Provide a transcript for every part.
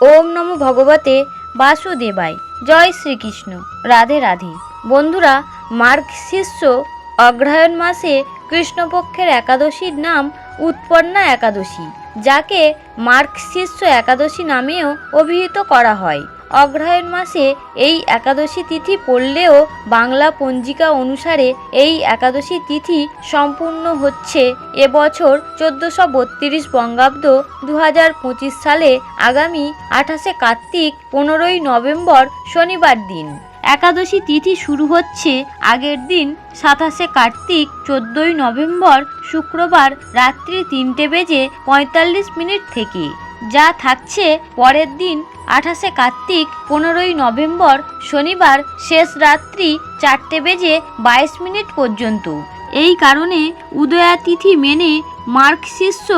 ওম নমো ভগবতে বাসুদেবায়। জয় শ্রীকৃষ্ণ। রাধে রাধে। বন্ধুরা, মার্গ শিষ্য অগ্রহায়ণ মাসে কৃষ্ণপক্ষের একাদশীর নাম উৎপন্না একাদশী, যাকে মার্গ শিষ্য একাদশী নামেও অভিহিত করা হয়। অগ্রহায়ণ মাসে এই একাদশী তিথি পড়লেও বাংলা পঞ্জিকা অনুসারে এই একাদশী তিথি সম্পূর্ণ হচ্ছে। এবছর চোদ্দোশো বত্রিশ বঙ্গাব্দ দু পঁচিশ সালে আগামী আঠাশে কার্তিক পনেরোই নভেম্বর শনিবার দিন। একাদশী তিথি শুরু হচ্ছে আগের দিন সাতাশে কার্তিক চোদ্দোই নভেম্বর শুক্রবার রাত্রি তিনটে বেজে পঁয়তাল্লিশ মিনিট থেকে। যা থাকছে পরের দিন, আঠাশে কার্তিক, পনেরোই নভেম্বর, শনিবার, শেষ রাত্রি চারটে বেজে বাইশ মিনিট পর্যন্ত। এই কারণে উদয়াতিথি মেনে মার্ক শিষ্য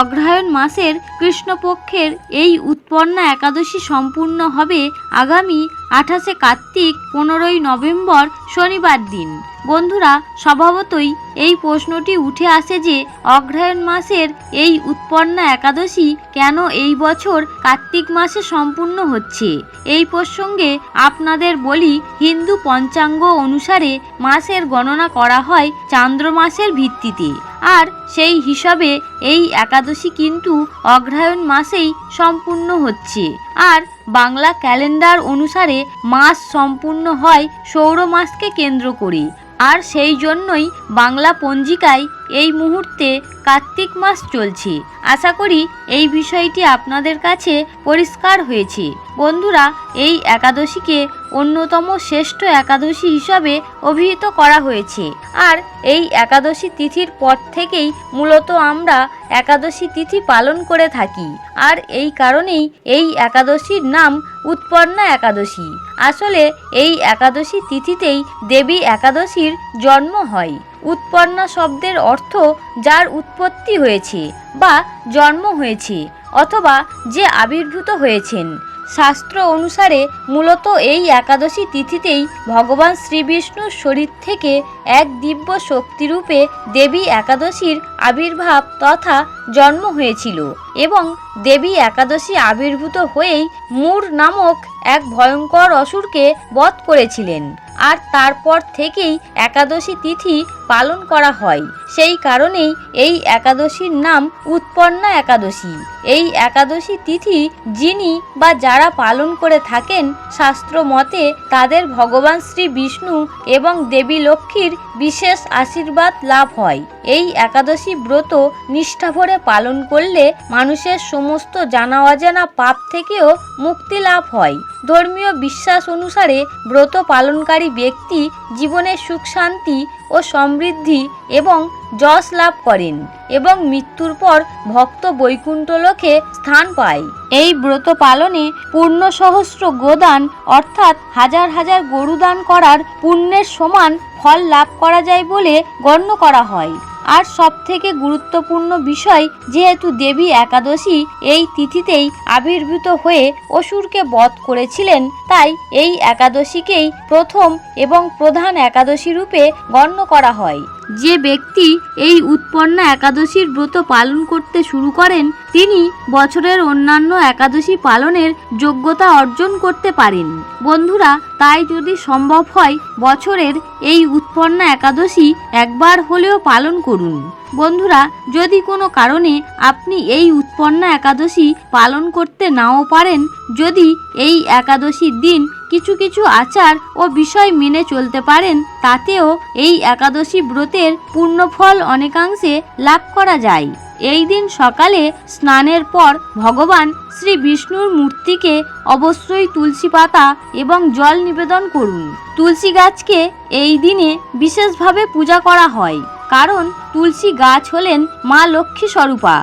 অগ্রহায়ণ মাসের কৃষ্ণপক্ষের এই উৎপন্না একাদশী সম্পূর্ণ হবে আগামী আঠাশে কার্তিক, পনেরোই নভেম্বর শনিবার দিন। বন্ধুরা, স্বভাবতই এই প্রশ্নটি উঠে আসে যে অগ্রহায়ণ মাসের এই উৎপন্না একাদশী কেন এই বছর কার্তিক মাসে সম্পূর্ণ হচ্ছে? এই প্রসঙ্গে আপনাদের বলি, হিন্দু পঞ্চাঙ্গ অনুসারে মাসের গণনা করা হয় চান্দ্র মাসের ভিত্তিতে। আর সেই হিসাবে এই একাদশী কিন্তু অগ্রহায়ণ মাসেই সম্পূর্ণ হচ্ছে। আর বাংলা ক্যালেন্ডার অনুসারে মাস সম্পূর্ণ হয় সৌর মাসকে কেন্দ্র করে আর সেই জন্যই বাংলা পঞ্জিকায় এই মুহূর্তে কার্তিক মাস চলছে। আশা করি এই বিষয়টি আপনাদের কাছে পরিষ্কার হয়েছে। বন্ধুরা, এই একাদশীকে অন্যতম শ্রেষ্ঠ একাদশী হিসাবে অভিহিত করা হয়েছে। আর এই একাদশী তিথির পর থেকেই মূলত আমরা একাদশী তিথি পালন করে থাকি। আর এই কারণেই এই একাদশীর নাম উৎপন্না একাদশী। আসলে এই একাদশী তিথিতেই দেবী একাদশীর জন্ম হয়। উৎপন্না শব্দের অর্থ যার উৎপত্তি হয়েছে বা জন্ম হয়েছে অথবা যে আবির্ভূত হয়েছেন। শাস্ত্র অনুসারে মূলত এই একাদশী তিথিতেই ভগবান শ্রীবিষ্ণুর শরীর থেকে এক দিব্য শক্তিরূপে দেবী একাদশীর আবির্ভাব তথা জন্ম হয়েছিল এবং দেবী একাদশী আবির্ভূত হয়েই মূর নামক এক ভয়ঙ্কর অসুরকে বধ করেছিলেন। আর তারপর থেকেই একাদশী তিথি পালন করা হয়। সেই কারণেই এই একাদশীর নাম উৎপন্না একাদশী। এই একাদশী তিথি যিনি বা যারা পালন করে থাকেন শাস্ত্র মতে তাদের ভগবান শ্রী বিষ্ণু এবং দেবী লক্ষ্মীর বিশেষ আশীর্বাদ লাভ হয়। এই একাদশী ব্রত নিষ্ঠাভরে পালন করলে মানুষের সমস্ত জানা অজানা পাপ থেকেও মুক্তি লাভ হয়। ধর্মীয় বিশ্বাস অনুসারে ব্রত পালনকারী ব্যক্তি জীবনে সুখ, শান্তি ও সমৃদ্ধি এবং যশ লাভ করেন এবং মৃত্যুর পর ভক্ত বৈকুণ্ঠ লোকে স্থান পায়। এই ব্রত পালনে পূর্ণ সহস্র গোদান অর্থাৎ হাজার হাজার গরুদান করার পুণ্যের সমান ফল লাভ করা যায় বলে গণ্য করা হয়। আর সব থেকে গুরুত্বপূর্ণ বিষয়, যেহেতু দেবী একাদশী এই তিথিতেই আবির্ভূত হয়ে অসুরকে বধ করেছিলেন, তাই এই একাদশীকেই প্রথম এবং প্রধান একাদশী রূপে গণ্য করা হয়। যে ব্যক্তি এই উৎপন্ন একাদশীর ব্রত পালন করতে শুরু করেন, তিনি বছরের অন্যান্য একাদশী পালনের যোগ্যতা অর্জন করতে পারেন। বন্ধুরা, তাই যদি সম্ভব হয়, বছরের এই উৎপন্ন একাদশী একবার হলেও পালন করুন। বন্ধুরা, যদি কোনো কারণে আপনি এই উৎপন্না একাদশী পালন করতে নাও পারেন, যদি এই একাদশীর দিন কিছু কিছু আচার ও বিষয় মেনে চলতে পারেন, তাতেও এই একাদশী ব্রতের পূর্ণফল অনেকাংশে লাভ করা যায়। এই দিন সকালে স্নানের পর ভগবান শ্রী বিষ্ণুর মূর্তিকে অবশ্যই তুলসী পাতা এবং জল নিবেদন করুন। তুলসী গাছকে এই দিনে বিশেষভাবে পূজা করা হয়। কারণ তুলসী গাছ হলেন মা লক্ষ্মী স্বরূপা।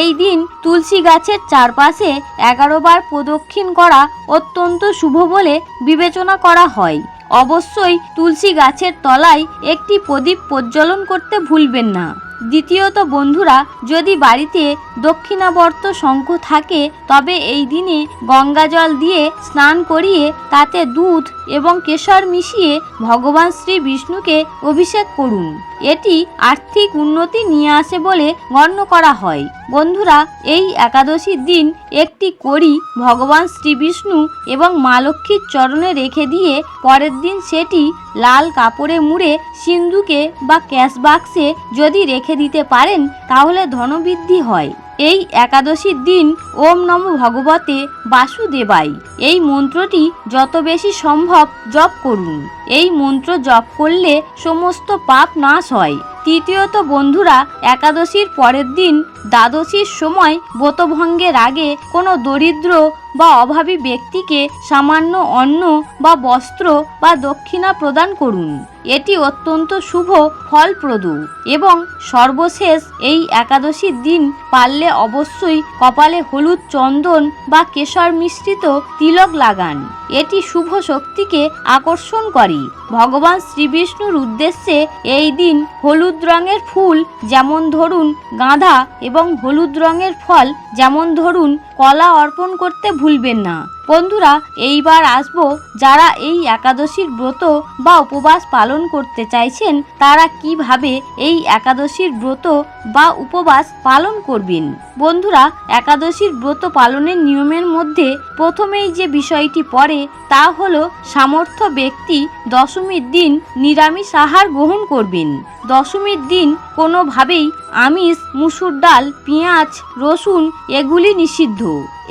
এই দিন তুলসী গাছের চারপাশে এগারো বার প্রদক্ষিণ করা অত্যন্ত শুভ বলে বিবেচনা করা হয়। অবশ্যই তুলসী গাছের তলায় একটি প্রদীপ প্রজ্বলন করতে ভুলবেন না। দ্বিতীয়ত বন্ধুরা, যদি বাড়িতে দক্ষিণাবর্ত শঙ্খ থাকে, তবে এই দিনে গঙ্গা জল দিয়ে স্নান করিয়ে তাতে দুধ এবং কেশর মিশিয়ে ভগবান শ্রী বিষ্ণুকে অভিষেক করুন। এটি আর্থিক উন্নতি নিয়ে আসে বলে গণ্য করা হয়। বন্ধুরা, এই একাদশীর দিন একটি কড়ি ভগবান শ্রী বিষ্ণু এবং মা লক্ষ্মীর চরণে রেখে দিয়ে পরের দিন সেটি লাল কাপড়ে মুড়ে সিন্ধুকে বা ক্যাশ বাক্সে যদি রেখে দিতে পারেন, তাহলে ধনবৃদ্ধি হয়। এই একাদশীর দিন ওম নম ভগবতে বাসুদেবাই এই মন্ত্রটি যত বেশি সম্ভব জপ করুন। এই মন্ত্র জপ করলে সমস্ত পাপ নাশ হয়। তৃতীয়ত, বন্ধুরা, একাদশীর পরের দিন দ্বাদশীর সময় ব্রতভঙ্গের আগে কোনো দরিদ্র বা অভাবী ব্যক্তিকে সামান্য অন্ন বা বস্ত্র বা দক্ষিণা প্রদান করুন। এটি অত্যন্ত শুভ, ফলপ্রদ এবং সর্বশেষ এই একাদশীর দিন পারলে অবশ্যই কপালে হলুদ চন্দন বা কেশর মিশ্রিত তিলক লাগান। এটি শুভ শক্তিকে আকর্ষণ করে। ভগবান শ্রীবিষ্ণুর উদ্দেশ্যে এই দিন হলুদ রঙের ফুল, যেমন ধরুন গাঁধা, এবং হলুদ রঙের ফল, যেমন ধরুন কলা অর্পণ করতে ভুলবেন না। বন্ধুরা, এইবার আসব যারা এই একাদশীর ব্রত বা উপবাস পালন করতে চাইছেন, তারা কীভাবে এই একাদশীর ব্রত বা উপবাস পালন করবেন? বন্ধুরা, একাদশীর ব্রত পালনের নিয়মের মধ্যে প্রথমেই যে বিষয়টি পড়ে, তা হল সামর্থ্য ব্যক্তি দশমীর দিন নিরামিষ আহার গ্রহণ করবেন। দশমীর দিন কোনোভাবেই আমিষ, মুসুর ডাল, পেঁয়াজ, রসুন এগুলি নিষিদ্ধ।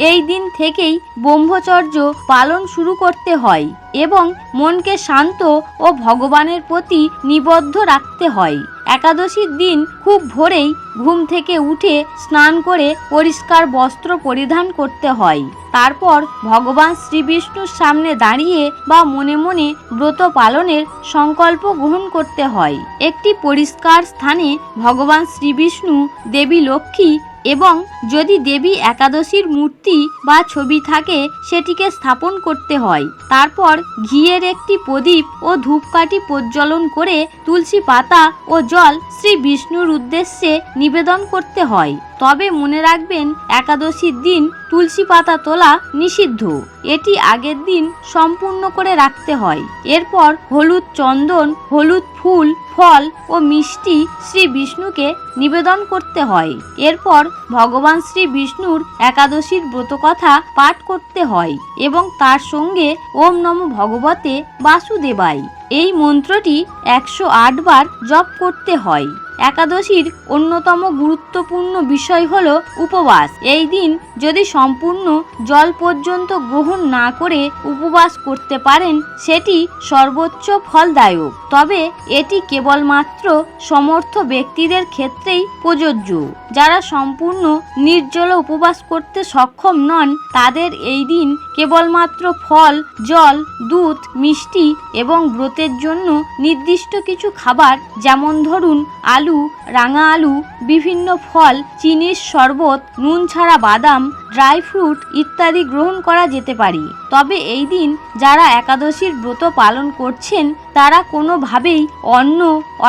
এই দিন থেকেই ব্রহ্মচর্য পালন শুরু করতে হয় এবং মনকে শান্ত ও ভগবানের প্রতি নিবদ্ধ রাখতে হয়। একাদশীর দিন খুব ভোরেই ঘুম থেকে উঠে স্নান করে পরিষ্কার বস্ত্র পরিধান করতে হয়। তারপর ভগবান শ্রীবিষ্ণুর সামনে দাঁড়িয়ে বা মনে মনে ব্রত পালনের সংকল্প গ্রহণ করতে হয়। একটি পরিষ্কার স্থানে ভগবান শ্রীবিষ্ণু দেবী লক্ষ্মী এবং যদি দেবী একাদশীর মূর্তি বা ছবি থাকে, সেটিকে স্থাপন করতে হয়। তারপর ঘিয়ের একটি প্রদীপ ও ধূপকাঠি প্রজ্বলন করে তুলসী পাতা ও জল শ্রী বিষ্ণুর উদ্দেশ্যে নিবেদন করতে হয়। তবে মনে রাখবেন, একাদশীর দিন তুলসী পাতা তোলা নিষিদ্ধ। এটি আগের দিন সম্পূর্ণ করে রাখতে হয়। এরপর হলুদ চন্দন, হলুদ ফুল, ফল ও মিষ্টি শ্রী বিষ্ণুকে নিবেদন করতে হয়। এরপর ভগবান শ্রী বিষ্ণুর একাদশীর ব্রতকথা পাঠ করতে হয় এবং তার সঙ্গে ওম নম ভগবতে বাসুদেবাই এই মন্ত্রটি একশো বার জপ করতে হয়। একাদশীর অন্যতম গুরুত্বপূর্ণ বিষয় হল উপবাস। এই দিন যদি সম্পূর্ণ জল পর্যন্ত গ্রহণ না করে উপবাস করতে পারেন, সেটি সর্বোচ্চ ফলদায়ক। তবে এটি কেবলমাত্র সমর্থ ব্যক্তিদের ক্ষেত্রেই প্রযোজ্য। যারা সম্পূর্ণ নির্জল উপবাস করতে সক্ষম নন, তাদের এই দিন কেবলমাত্র ফল, জল, দুধ, মিষ্টি এবং ব্রতের জন্য নির্দিষ্ট কিছু খাবার, যেমন ধরুন আলু রাঙা আলু বিভিন্ন ফল চিনির শরবত নুন ছাড়া বাদাম ড্রাই ফ্রুট ইত্যাদি গ্রহণ করা যেতে পারে। তবে এই দিন যারা একাদশীর ব্রত পালন করছেন, তারা কোনোভাবেই অন্ন,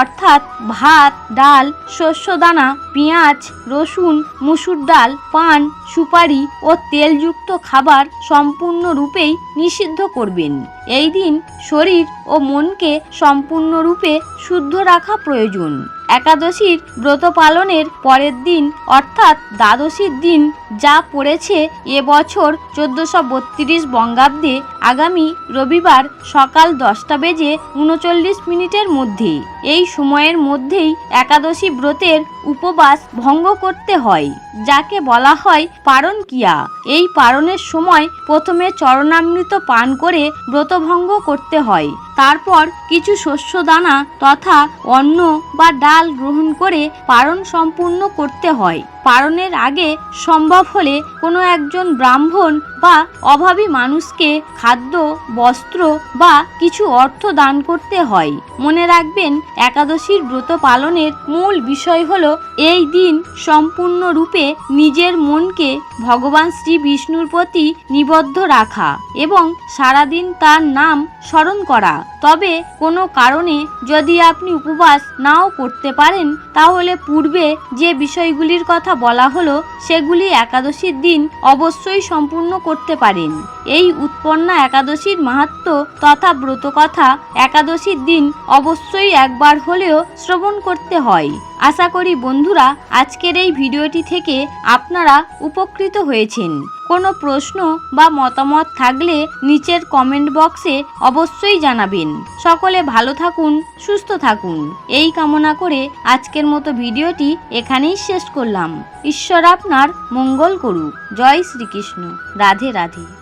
অর্থাৎ ভাত, ডাল, শস্যদানা, পেঁয়াজ, রসুন, মুসুর ডাল, পান, সুপারি ও তেলযুক্ত খাবার সম্পূর্ণরূপেই নিষিদ্ধ করবেন। এই দিন শরীর ও মনকে সম্পূর্ণরূপে শুদ্ধ রাখা প্রয়োজন। একাদশীর ব্রত পালনের পরের দিন, অর্থাৎ দ্বাদশীর দিন যা পড়েছে এবছর চোদ্দশো বত্রিশ বঙ্গাব্দে আগামী রবিবার সকাল দশটা বেজে উনচল্লিশ মিনিটের মধ্যে। এই সময়ের মধ্যেই একাদশী ব্রতের উপবাস ভঙ্গ করতে হয়, যাকে বলা হয় পারণ কিয়া এই পারণের সময় প্রথমে চরণামৃত পান করে ব্রতভঙ্গ করতে হয়, তারপর কিছু শস্য দানা তথা অন্ন বা ডাল গ্রহণ করে পারণ সম্পূর্ণ করতে হয়। পারণের আগে সম্ভব হলে কোনো একজন ব্রাহ্মণ বা অভাবী মানুষকে খাদ্য, বস্ত্র বা কিছু অর্থ দান করতে হয়। মনে রাখবেন, একাদশীর ব্রত পালনের মূল বিষয় হল এই দিন সম্পূর্ণরূপে নিজের মনকে ভগবান শ্রী বিষ্ণুর প্রতি নিবদ্ধ রাখা এবং সারাদিন তার নাম স্মরণ করা। তবে কোনো কারণে যদি আপনি উপবাস নাও করতে পারেন, তাহলে পূর্বে যে বিষয়গুলির কথা কথা বলা হলো, সেগুলি একাদশীর দিন অবশ্যই সম্পূর্ণ করতে পারেন। এই উৎপন্না একাদশীর মাহাত্ম তথা ব্রত কথা একাদশীর দিন অবশ্যই একবার হলেও শ্রবণ করতে হয়। আশা করি বন্ধুরা, আজকের এই ভিডিওটি থেকে আপনারা উপকৃত হয়েছেন। কোনো প্রশ্ন বা মতামত থাকলে নিচের কমেন্ট বক্সে অবশ্যই জানাবেন। সকলে ভালো থাকুন, সুস্থ থাকুন। এই কামনা করে আজকের মতো ভিডিওটি এখানেই শেষ করলাম। ঈশ্বর আপনার মঙ্গল করুক। জয় শ্রীকৃষ্ণ। রাধে রাধে।